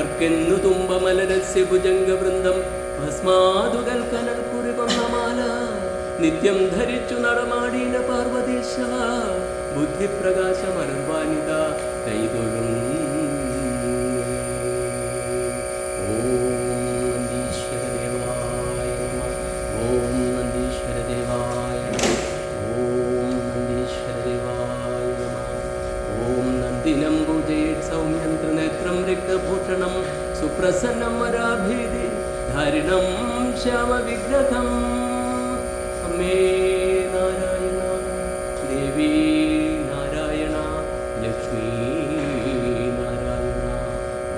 അർക്കെന്നു തുമ്പമലരസ്യ ഭുജംഗവൃന്ദം ഭസ്മാതുകൽ കുറി കൊന്നമാല. നിത്യം ധരിച്ചു നടമാടീന പാർവതീശ. ബുദ്ധിപ്രകാശമർവാനിത കൈതൊഴും സുപ്രസന്നം ധരിണം ശ്യാമവിഗ്രഹം അമ്മേ നാരായണ ദേവി നാരായണ ലക്ഷ്മി നാരായണ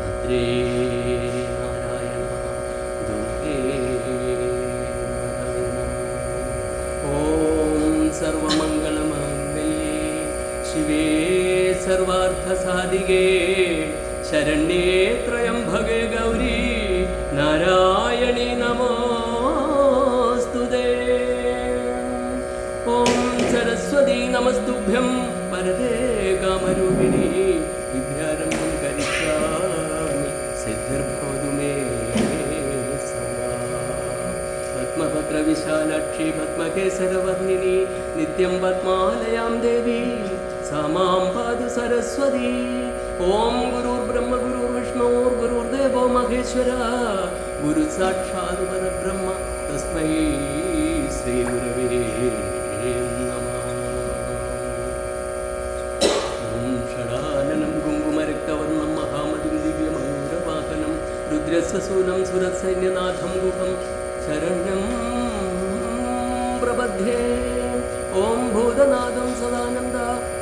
ഭദ്രേ നാരായണ ദുർഗേ നാരായണ. ഓം സർവമംഗളമംഗല്യേ ശിവേ സർവാർത്ഥസാധികേ ശരണ്യേ ത്രയംഭഗേ ഗൗരി നാരായണി നമോസ്തുതേ ഓം സരസ്വതി നമസ്തുഭ്യം പരതേ കാമരൂപിണി വിദ്യാരംഭം കരിഷ്യാമി സിദ്ധിർഭവതു മേ പത്മപത്രവിശാലാക്ഷി പത്മകേസരവർണിനി നിത്യം പത്മാലയാം ദേവി സമാം പാതു സരസ്വതി. ഓം ഗുരുർബ്രഹ്മ ഗുരുർദേവോ മഹേശ്വര ഗുരു സാക്ഷാത് പരബ്രഹ്മ തസ്മൈ ശ്രീ ഗുരവേ ഷടാനനം കുങ്കുമരക്തവർണം മഹാമതിം ദിവ്യമയൂരവാഹനം രുദ്രസസൂനം സുരസൈന്യനാഥം ഗുഹം ശരണ്യം പ്രബദ്ധേ ഓം ഭൂതനാഥം സദാനന്ദ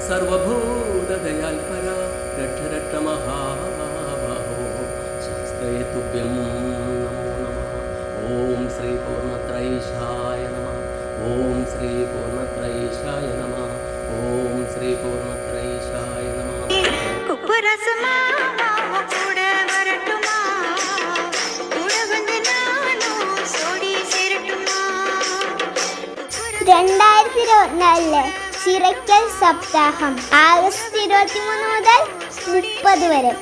സർവഭൂതദയാൽപര രക്ഷരക്ഷ രക്ഷ മഹാബാഹോ श्रीगणेशत्रयेतुभ्यं नमो नमः ॐ श्रीपूर्णत्रयीशाय नमः ॐ श्रीपूर्णत्रयीशाय नमः ॐ श्रीपूर्णत्रयीशाय नमः ഉപ്പുരസമാ കൂടെ വരട്ടുമാ. കൂടെ വന്ന് സോടി ചേരട്ടുമാ. രണ്ടായിരത്തി ഇരുപത്തിനാലിലെ ചിറയ്ക്കൽ സപ്താഹം ആഗസ്റ്റ് ഇരുപത്തിമൂന്ന് മുതൽ മുപ്പത് വരെ.